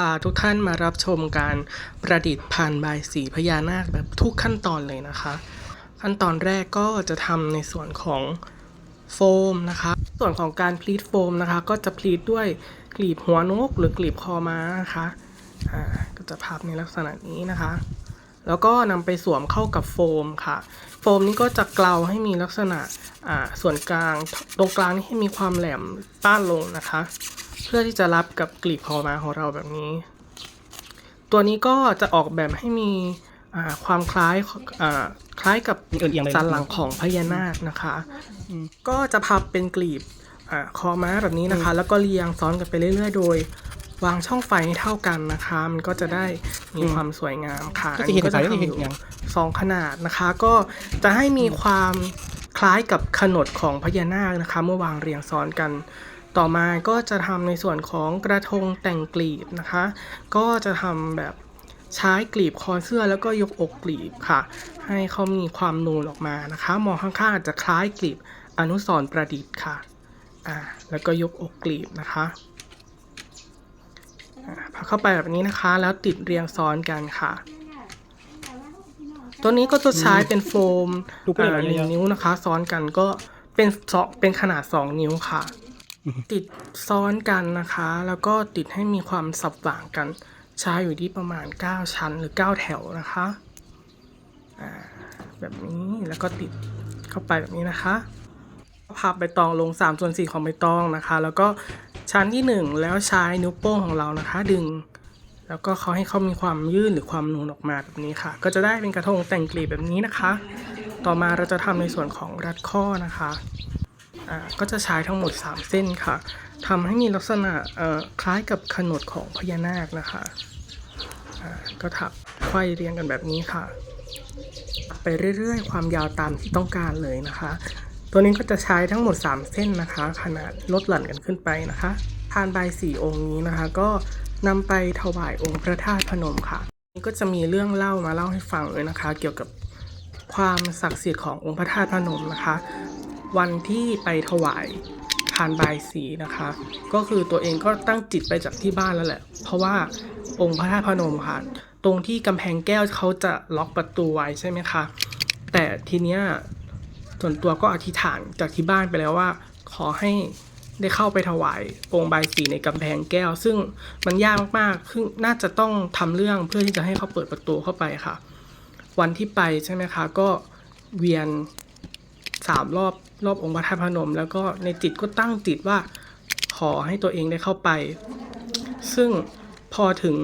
พาทุกท่านมารับชมการประดิษฐ์ผ่านบายสีพญานาคแบบทุกขั้นตอนเลยนะคะ ขั้นตอนแรกก็จะทำในส่วนของโฟมนะคะ ส่วนของการพลีทโฟมนะคะ ก็จะพลีทด้วยกลีบหัวนกหรือกลีบคอม้านะคะอ่าก็จะพับในลักษณะนี้นะคะ แล้วก็นำไปสวมเข้ากับโฟมค่ะ โฟมนี้ก็จะเกลาให้มีลักษณะอ่าส่วนกลางตรงกลางนี่ให้มีความแหลมต้านลงนะคะ เพื่อที่จะรับกับกลีบคอม้าของเราแบบนี้ ตัวนี้ก็จะออกแบบให้มีอ่าความคล้ายอ่าคล้ายกับเอียงๆเลยสันหลังของพญานาคนะคะ ก็จะพับเป็นกลีบอาคอม้าแบบนี้นะคะ แล้วก็เรียงซ้อนกันไปเรื่อยๆ โดยวางช่องไฟให้เท่ากันนะคะ มันก็จะได้มีความสวยงามค่ะก็จะเห็นอัสายก็ทำจะเห็นอยู่อย่างสองขนาดนะคะ ก็จะให้มีความคล้ายกับขนดของพญานาคนะคะ เมื่อวางเรียงซ้อนกัน ต่อมาก็จะทำในส่วนของกระทงแต่งกลีบนะคะ ก็จะทำแบบใช้กลีบคอเสื้อแล้วก็ยกอกกลีบค่ะ ให้เขามีความนูนออกมานะคะ มองข้างๆอาจจะคล้ายกลีบอนุสรประดิษฐ์ค่ะอ่าแล้วก็ยกอกกลีบนะคะอ่าพับเข้าไปแบบนี้นะคะ แล้วติดเรียงซ้อนกันค่ะ ตัวนี้ก็จะใช้เป็นโฟมหนึ่งนิ้วนะคะ ซ้อนกันก็เป็นสองเป็นขนาด2นิ้วค่ะ ติดซ้อนกันนะคะ แล้วก็ติดให้มีความสับหว่างกัน ใช้อยู่ที่ประมาณ 9 ชั้นหรือ 9 แถวนะคะแบบนี้แล้วก็ติดเข้าไปแบบนี้นะคะพับใบตองลง3ส่วน4ของใบตองนะคะ แล้วก็ชั้นที่ 1 แล้วใช้นิ้วโป้งของเรานะคะ ดึง แล้วก็เขาให้เขามีความยื่นหรือความนูนออกมาแบบนี้ค่ะ ก็จะได้เป็นกระทงแต่งกลีบแบบนี้นะคะ ต่อมาเราจะทำในส่วนของรัดข้อนะคะ ก็จะใช้ทั้งหมด 3 เส้นค่ะทำให้มีลักษณะคล้ายกับขนดของพญานาคนะคะก็ถักไขว้เรียงกันแบบนี้ค่ะ ไปเรื่อยๆ ความยาวตามที่ต้องการเลยนะคะ ตัวนี้ก็จะใช้ทั้งหมด 3 เส้นนะคะ ขนาดลดหลั่นกันขึ้นไปนะคะพานใบสีองค์นี้นะคะ ก็นำไปถวายองค์พระธาตุพนมค่ะนี่ก็จะมีเรื่องเล่ามาเล่าให้ฟังเลยนะคะ เกี่ยวกับความศักดิ์สิทธิ์ขององค์พระธาตุพนมนะคะ วันที่ไปถวายพานบายสีนะคะ ก็คือตัวเองก็ตั้งจิตไปจากที่บ้านแล้วแหละ เพราะว่าองค์พระธาตุพนมค่ะ ตรงที่กำแพงแก้วเขาจะล็อกประตูไว้ใช่ไหมคะ แต่ทีเนี้ยส่วนตัวก็อธิษฐานจากที่บ้านไปแล้วว่า ขอให้ได้เข้าไปถวายองค์บายสีในกำแพงแก้ว ซึ่งมันยากมากๆซึ่งน่าจะต้องทำเรื่องเพื่อที่จะให้เขาเปิดประตูเข้าไปค่ะ วันที่ไปใช่ไหมคะ ก็เวียน สามรอบรอบองค์พระธาตุพนม แล้วก็ในจิตก็ตั้งจิตว่าขอให้ตัวเองได้เข้าไป ซึ่งพอถึง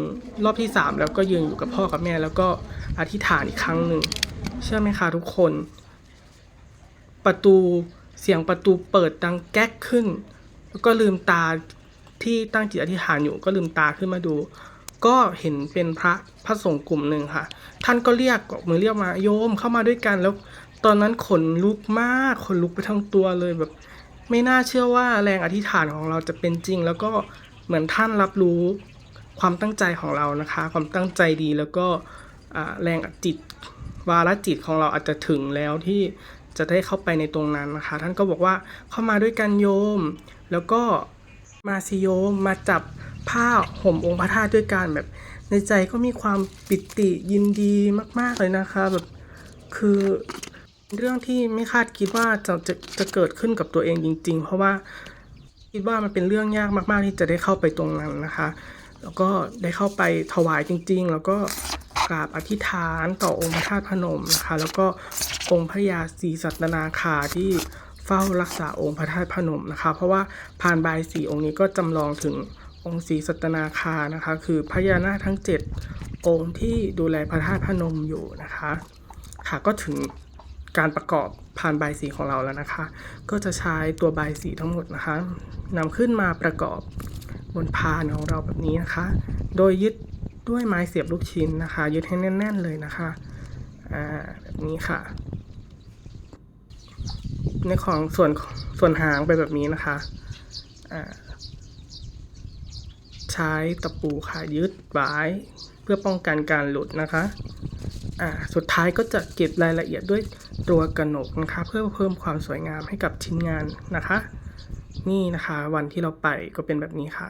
รอบที่สามแล้วก็ยืนอยู่กับพ่อกับแม่ แล้วก็อธิษฐานอีกครั้งหนึ่งเชื่อไหมคะทุกคน ประตูเสียงประตูเปิดดังแก๊กขึ้น แล้วก็ลืมตาที่ตั้งจิตอธิษฐานอยู่ก็ลืมตาขึ้นมาดู ก็เห็นเป็นพระพระสงฆ์กลุ่มหนึ่งค่ะ ท่านก็เรียกกมือเรียกมาโยมเข้ามาด้วยกันแล้ว ตอนนั้นขนลุกมากขนลุกไปทั้งตัวเลยแบบ ไม่น่าเชื่อว่าแรงอธิษฐานของเราจะเป็นจริง แล้วก็เหมือนท่านรับรู้ความตั้งใจของเรานะคะ ความตั้งใจดีแล้วก็แรงจิตวาระจิตของเราอาจจะถึงแล้วที่จะได้เข้าไปในตรงนั้นนะคะ ท่านก็บอกว่าเข้ามาด้วยกันโยม แล้วก็มาสิโยมมาจับผ้าห่มองค์พระธาตุด้วยกันแบบ ในใจก็มีความปิติยินดีมาก ๆเลยนะคะแบบคือ เรื่องที่ไม่คาดคิดว่าจะจะจะเกิดขึ้นกับตัวเองจริง ๆ เพราะว่าคิดว่ามันเป็นเรื่องยากมาก ๆ ที่จะได้เข้าไปตรงนั้นนะคะ แล้วก็ได้เข้าไปถวายจริง ๆ แล้วก็กราบอธิษฐานต่อองค์พระธาตุพนมนะคะ แล้วก็องค์พระยาศรีสัตนาคาที่เฝ้ารักษาองค์พระธาตุพนมนะคะ เพราะว่าพานบายสีองค์นี้ก็จำลองถึงองค์ศรีสัตนาคานะคะ คือพญานาคทั้ง 7 องค์ที่ดูแลพระธาตุพนมอยู่นะคะ ค่ะก็ถึง การประกอบพานใบสีของเราแล้วนะคะ ก็จะใช้ตัวใบสีทั้งหมดนะคะนำขึ้นมาประกอบบนพานของเราแบบนี้นะคะ โดยยึดด้วยไม้เสียบลูกชิ้นนะคะ ยึดให้แน่น ๆ เลยนะคะอ่าแบบนี้ค่ะ ในของส่วนส่วนหางไปแบบนี้นะคะอ่าใช้ตะปูค่ะยึดไว้เพื่อป้องกันการหลุดนะคะอ่าสุดท้ายก็จะเก็บรายละเอียดด้วย ตัวกระหนกนะคะ เพื่อเพิ่มความสวยงามให้กับชิ้นงานนะคะ นี่นะคะวันที่เราไปก็เป็นแบบนี้ค่ะ